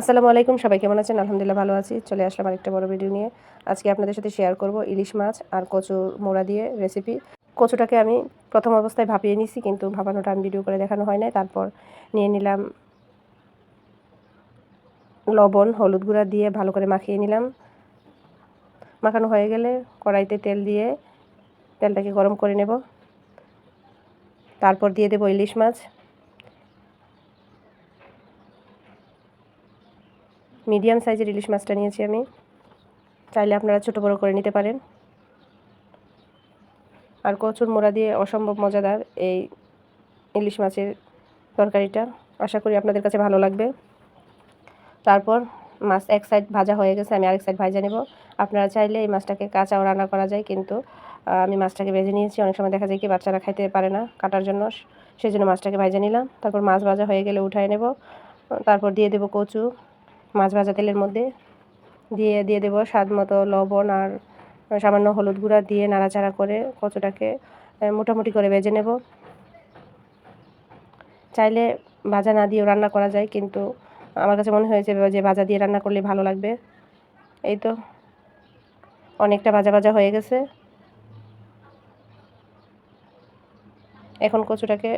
আসসালামু আলাইকুম, সবাই কেমন আছেন? আলহামদুলিল্লাহ ভালো আছি। চলে আসলাম আরেকটা বড় ভিডিও নিয়ে। আজকে আপনাদের সাথে শেয়ার করব ইলিশ মাছ আর কচুর মোড়া দিয়ে রেসিপি কচুটাকে আমি প্রথম অবস্থায় ভাপিয়ে নিছি, কিন্তু ভাপানোটা আমি ভিডিও করে দেখানো হয় নাই। তারপর নিয়ে নিলাম লবণ, হলুদ গুঁড়া দিয়ে ভালো করে মাখিয়ে নিলাম। মাখানো হয়ে গেলে কড়াইতে তেল দিয়ে তেলটাকে গরম করে নেব। তারপর দিয়ে দেবো ইলিশ মাছ। মিডিয়াম সাইজের ইলিশ মাছটা নিয়েছি আমি। চাইলে আপনারা ছোটো বড়ো করে নিতে পারেন। আর কচুর মোড়া দিয়ে অসম্ভব মজাদার এই ইলিশ মাছের তরকারিটা। আশা করি আপনাদের কাছে ভালো লাগবে। তারপর মাছ এক সাইড ভাজা হয়ে গেছে, আমি আরেক সাইড ভাজা নেব। আপনারা চাইলে এই মাছটাকে কাঁচাও রান্না করা যায়, কিন্তু আমি মাছটাকে ভেজে নিয়েছি। অনেক সময় দেখা যায় কি বাচ্চারা খাইতে পারে না কাটার জন্য সেই জন্য মাছটাকে ভাজা নিলাম। তারপর মাছ ভাজা হয়ে গেলে উঠায় নেব। তারপর দিয়ে দেবো কচু। মাছ ভাজা তেলের মধ্যে দিয়ে দিয়ে দেবো স্বাদ মতো লবণ আর সামান্য হলুদ গুঁড়া দিয়ে নাড়াচাড়া করে কচুটাকে মোটামুটি করে ভেজে নেব। চাইলে ভাজা না দিয়েও রান্না করা যায়, কিন্তু আমার কাছে মনে হয়েছে যে ভাজা দিয়ে রান্না করলে ভালো লাগবে। এই তো অনেকটা ভাজা ভাজা হয়ে গেছে। এখন কচুটাকে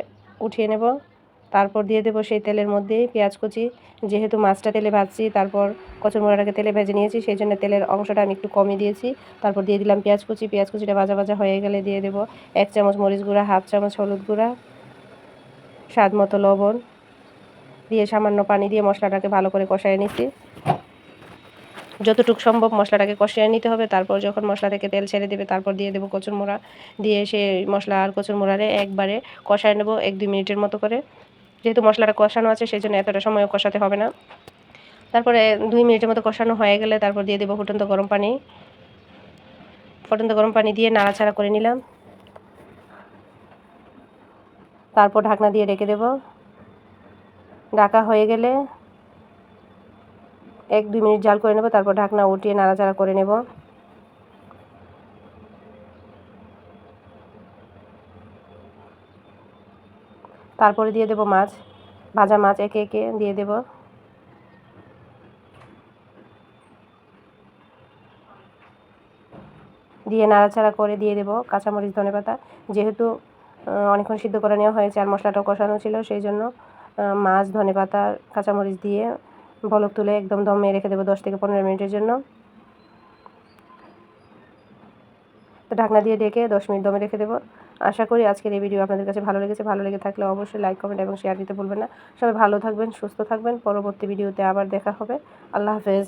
উঠিয়ে নেব। তারপর দিয়ে দেবো সেই তেলের মধ্যেই পেঁয়াজ কুচি। যেহেতু মাছটা তেলে ভাজছি, তারপর কচুরমোড়াটাকে তেলে ভেজে নিয়েছি, সেই জন্য তেলের অংশটা আমি একটু কমই দিয়েছি। তারপর দিয়ে দিলাম পেঁয়াজ কুচি। পেঁয়াজ কুচিটা ভাজা ভাজা হয়ে গেলে দিয়ে দেবো এক চামচ মরিচ গুঁড়া, হাফ চামচ হলুদ গুঁড়া, স্বাদ মতো লবণ। দিয়ে সামান্য পানি দিয়ে মশলাটাকে ভালো করে কষায় নিচ্ছি। যতটুকু সম্ভব মশলাটাকে কষিয়ে নিতে হবে। তারপর যখন মশলা থেকে তেল ছেড়ে দেবে, তারপর দিয়ে দেবো কচুর মোড়া দিয়ে সেই মশলা আর কচুর মোড়ারে একবারে কষায় নেব এক দুই মিনিটের মতো করে। যেহেতু মশলাটা কষানো আছে সেই জন্য এতটা সময় কষাতে হবে না। তারপরে দুই মিনিটের মতো কষানো হয়ে গেলে তারপর দিয়ে দেবো ফুটন্ত গরম পানি। ফুটন্ত গরম পানি দিয়ে নাড়াচাড়া করে নিলাম। তারপর ঢাকনা দিয়ে রেখে দেব। ঢাকা হয়ে গেলে এক দুই মিনিট জাল করে নেব, তারপর ঢাকনা উঠিয়ে নাড়াচাড়া করে নেব। তারপরে দিয়ে দেব মাছ, ভাজা মাছ একে একে দিয়ে দেব। দিয়ে নাড়াচাড়া করে দিয়ে দেব কাঁচামরিচ, ধনে পাতা। যেহেতু অনেকক্ষণ সিদ্ধ করে নেওয়া হয়েছে আর মশলাটাও কষানো ছিল, সেই জন্য মাছ, ধনে পাতা, কাঁচামরিচ দিয়ে বলক তুলে একদম দমে রেখে দেবো দশ থেকে পনেরো মিনিটের জন্য। তো ঢাকনা দিয়ে ডেকে দশ মিনিট দমে রেখে দেবো। আশা করি আজকের এই ভিডিও আপনাদের কাছে ভালো লেগেছে। ভালো লেগে থাকলে অবশ্যই লাইক কমেন্ট এবং শেয়ার দিতে ভুলবেন না। সবাই ভালো থাকবেন, সুস্থ থাকবেন। পরবর্তী ভিডিওতে আবার দেখা হবে। আল্লাহ হাফেজ।